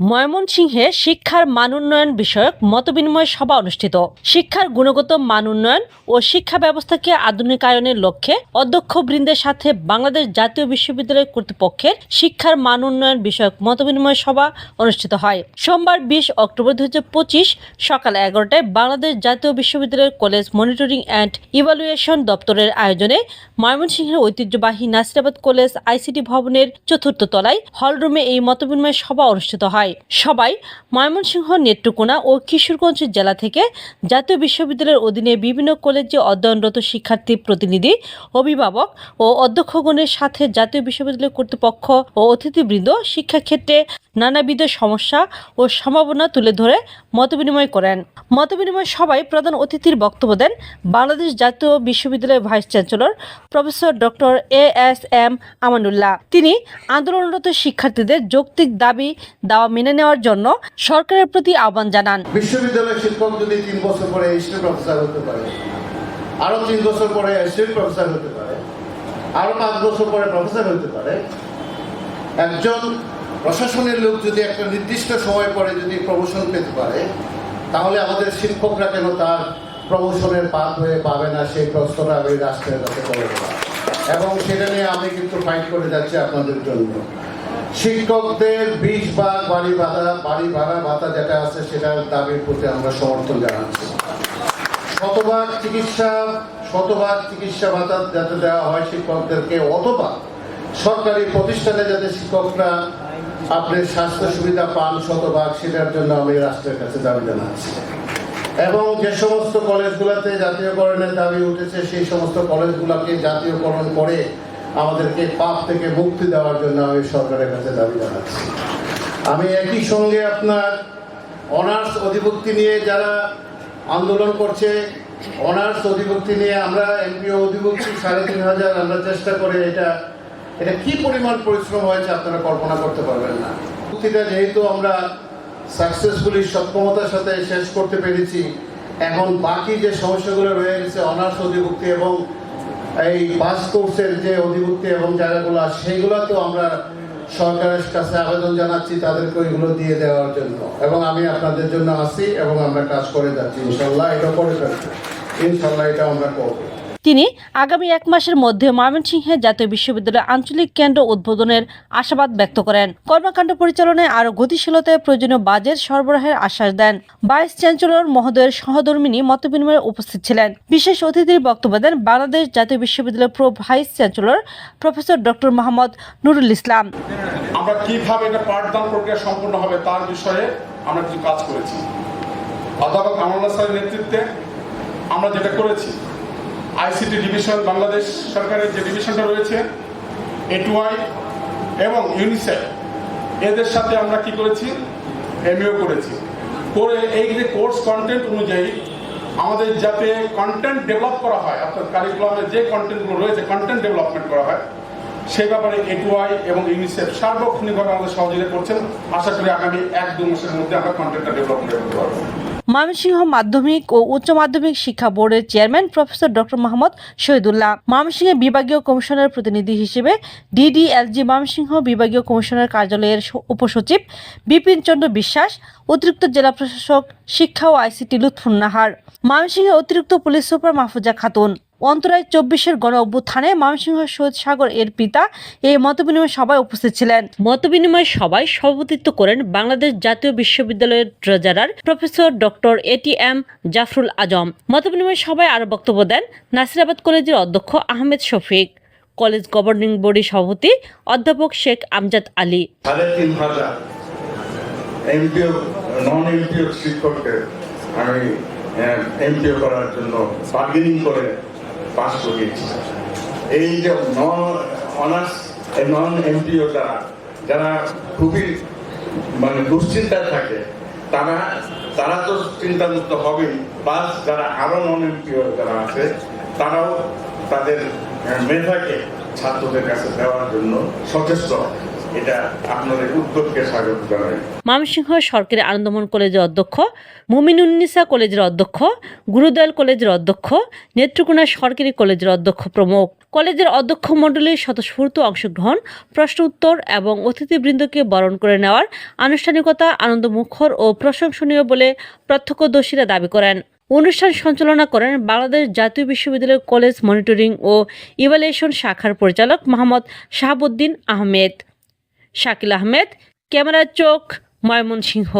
ময়মনসিংহে শিক্ষার মান উন্নয়ন বিষয়ক মতবিনিময় সভা অনুষ্ঠিত। শিক্ষার গুণগত মান উন্নয়ন ও শিক্ষা ব্যবস্থাকে আধুনিকায়নের লক্ষ্যে অধ্যক্ষবৃন্দের সাথে বাংলাদেশ জাতীয় বিশ্ববিদ্যালয় কর্তৃপক্ষের শিক্ষার মান উন্নয়ন বিষয়ক মতবিনিময় সভা অনুষ্ঠিত হয়। সোমবার বিশ অক্টোবর দুই হাজার পঁচিশ সকাল এগারোটায় বাংলাদেশ জাতীয় বিশ্ববিদ্যালয়ের কলেজ মনিটরিং অ্যান্ড ইভালুয়েশন দপ্তরের আয়োজনে ময়মনসিংহের ঐতিহ্যবাহী নাসিরাবাদ কলেজ আইসিটি ভবনের চতুর্থ তলায় হলরুমে এই মতবিনিময় সভা অনুষ্ঠিত হয়। সবাই ময়মনসিংহ, নেত্রকোনা ও কিশোরগঞ্জ জেলা থেকে জাতীয় বিশ্ববিদ্যালয়ের অধীনে বিভিন্ন কলেজে অধ্যয়নরত শিক্ষার্থী প্রতিনিধি, অভিভাবক ও অধ্যক্ষগণের সাথে জাতীয় বিশ্ববিদ্যালয় কর্তৃপক্ষ ও অতিথিবৃন্দ শিক্ষাক্ষেত্রে নানাবিধ সমস্যা ও সম্ভাবনা তুলে ধরে মতবিনিময় করেন। মতবিনিময় সভায় প্রধান অতিথির বক্তব্য দেন বাংলাদেশ জাতীয় বিশ্ববিদ্যালয়ের vice chancellor professor doctor A S M Amanullah. তিনি আন্দোলনরত শিক্ষার্থীদের যৌক্তিক দাবি দাওয়া মেনে নেওয়ার জন্য সরকারের প্রতি আহ্বান জানান। বিশ্ববিদ্যালয়ের শিক্ষক যদি তিন বছর পরে হিস্ট্রি প্রফেসর হতে পারে। আরও তিন বছর পরে হিস্ট্রি প্রফেসর হতে পারে। আরও পাঁচ বছর পরে প্রফেসর হতে পারে। একজন প্রশাসনের লোক যদি একটা নির্দিষ্ট সময় পরে যদি প্রমোশন পেতে পারে, তাহলে আমাদের শিক্ষকরা কেন তার প্রমোশনের পাত হয়ে পাবে না, সেই প্রশ্নটা আমি রাষ্ট্রের কাছে করে এবং সেটা নিয়ে আমি কিন্তু ফাইট করে যাচ্ছি আপনাদের জন্য। শিক্ষকদের বিশ ভাগ বাড়ি ভাড়া বাড়ি ভাড়া ভাতা যেটা আছে সেটার দাবির প্রতি আমরা সমর্থন জানাচ্ছি। শতভাগ চিকিৎসা শতভাগ চিকিৎসা ভাতা যাতে দেওয়া হয় শিক্ষকদেরকে, অথবা সরকারি প্রতিষ্ঠানে যাতে শিক্ষকরা আপনার স্বাস্থ্য সুবিধা পান শতভাগ, সেটার জন্য আমি রাষ্ট্রের কাছে দাবি জানাচ্ছি। এবং যে সমস্ত কলেজগুলোতে জাতীয়করণের দাবি উঠেছে, সেই সমস্ত কলেজগুলোকে জাতীয়করণ করে আমাদেরকে পাপ থেকে মুক্তি দেওয়ার জন্য আমি সরকারের কাছে দাবি জানাচ্ছি। আমি একই সঙ্গে আপনার অনার্স অধিভুক্তি নিয়ে যারা আন্দোলন করছে, অনার্স অধিভুক্তি নিয়ে আমরা এমপিও অধিভুক্তি সাড়ে তিন হাজার আমরা চেষ্টা করে এটা এটা কি পরিমাণ পরিশ্রম হয়েছে আপনারা কল্পনা করতে পারবেন না। মুক্তিটা যেহেতু আমরা সাকসেসফুলি সক্ষমতার সাথে শেষ করতে পেরেছি, এখন বাকি যে সমস্যাগুলো রয়ে গেছে অনার্স অধিভুক্তি এবং এই পাস কোর্সের যে অধিভুক্তি এবং জায়গাগুলো আছে সেইগুলোতেও আমরা সরকারের কাছে আবেদন জানাচ্ছি, তাদেরকে ওইগুলো দিয়ে দেওয়ার জন্য। এবং আমি আপনাদের জন্য আসি এবং আমরা কাজ করে যাচ্ছি, ইনশাল্লাহ এটা করে যাচ্ছি ইনশাল্লাহ এটা আমরা করব। তিনি আগামী এক মাসের মধ্যে ময়মনসিংহে জাতীয় বিশ্ববিদ্যালয় আঞ্চলিক কেন্দ্র উদ্বোধনের আশাবাদ ব্যক্ত করেন। কর্মকাণ্ড পরিচালনায় আরও গতিশীলতায় প্রয়োজনীয় বাজেট সরবরাহের আশ্বাস দেন। ভাইস চ্যান্সেলর মহোদয়ের সহধর্মিনী মতবিনিময়ে উপস্থিত ছিলেন। বিশেষ অতিথির বক্তব্য দেন বাংলাদেশ জাতীয় বিশ্ববিদ্যালয়ের pro vice chancellor professor doctor Mohammad Nurul Islam. আমরা কীভাবে এটা পাঠদান প্রক্রিয়া হবে তার বিষয়ে আমরা কিছু কাজ করেছি। অধ্যাপক নেতৃত্বে আমরা যেটা করেছি আইসিটি ডিভিশন, বাংলাদেশ সরকারের যে ডিভিশনটা রয়েছে এটুআই এবং ইউনিসেফ এদের সাথে আমরা কি করেছি? এমইও করেছি। করে এই যে কোর্স কন্টেন্ট অনুযায়ী আমাদের যাতে কন্টেন্ট ডেভেলপ করা হয়, অর্থাৎ কারিকুলামে যে কন্টেন্টগুলো রয়েছে কন্টেন্ট ডেভেলপমেন্ট করা হয়, সেই ব্যাপারে এটুআই এবং ইউনিসেফ সার্বক্ষণিকভাবে আমাদের সহযোগিতা করছেন। আশা করি আগামী এক দু মাসের মধ্যে আমরা কন্টেন্টটা ডেভেলপ করে ফেলতে পারব। ময়মনসিংহ মাধ্যমিক ও উচ্চ মাধ্যমিক শিক্ষা বোর্ডের chairman professor doctor Mohammad Shahidullah. ময়মনসিংহের বিভাগীয় কমিশনের প্রতিনিধি হিসেবে ডিডিএলজি ময়মনসিংহ বিভাগীয় কমিশনার কার্যালয়ের উপসচিব বিপিন চন্দ্র বিশ্বাস, অতিরিক্ত জেলা প্রশাসক, শিক্ষা ও আইসিটি লুৎফুন নাহার ময়মনসিংহে অতিরিক্ত পুলিশ সুপার মাহফুজা খাতুন। অন্তরায় চব্বিশের গণ অভ্যুত্থানে ময়মনসিংহ শহীদ সাগর এর পিতা এই মতবিনিময় সভায় উপস্থিত ছিলেন। মতবিনিময় সভায় সভাপতিত্ব করেন বাংলাদেশ জাতীয় বিশ্ববিদ্যালয়ের treasurer professor doctor A T M Jafrul Azam. মতবিনিময় সভায় আরও বক্তব্য দেন নাসিরাবাদ কলেজের অধ্যক্ষ Ahmed Shafiq college governing body সভাপতি অধ্যাপক শেখ আমজাদ আলী। সাড়ে তিন হাজার এমপিও নন এমপিও শিক্ষককে আমি এমপিও করার জন্য বার্গেনিং করে পাস করিয়েছি এই যে নন অনার্স নন এমপিও যারা যারা খুবই মানে দুশ্চিন্তায় থাকে, তারা তারা তো চিন্তামুক্ত হবেই প্লাস যারা আরও নন এমপিও যারা আছে, তারাও তাদের মেধাকে ছাত্রদের কাছে দেওয়ার জন্য সচেষ্ট। এটা ময়মনসিংহ সরকারি আনন্দমোহন কলেজের অধ্যক্ষ, মুমিনুন্নিসা কলেজের অধ্যক্ষ, গুরুদয়াল কলেজের অধ্যক্ষ, নেত্রকোনা সরকারি কলেজের অধ্যক্ষ প্রমুখ। কলেজের অধ্যক্ষ মণ্ডলীর স্বতঃস্ফূর্ত অংশগ্রহণ, প্রশ্ন উত্তর এবং অতিথিবৃন্দকে বরণ করে নেওয়ার আনুষ্ঠানিকতা আনন্দমুখর ও প্রশংসনীয় বলে প্রত্যক্ষদর্শীরা দাবি করেন। অনুষ্ঠান সঞ্চালনা করেন বাংলাদেশ জাতীয় বিশ্ববিদ্যালয় কলেজ মনিটরিং ও ইভ্যালুয়েশন শাখার পরিচালক মোহাম্মদ শাহাবুদ্দিন আহমেদ। শাকিল আহমেদ ক্যামেরার চোখ ময়মনসিংহ।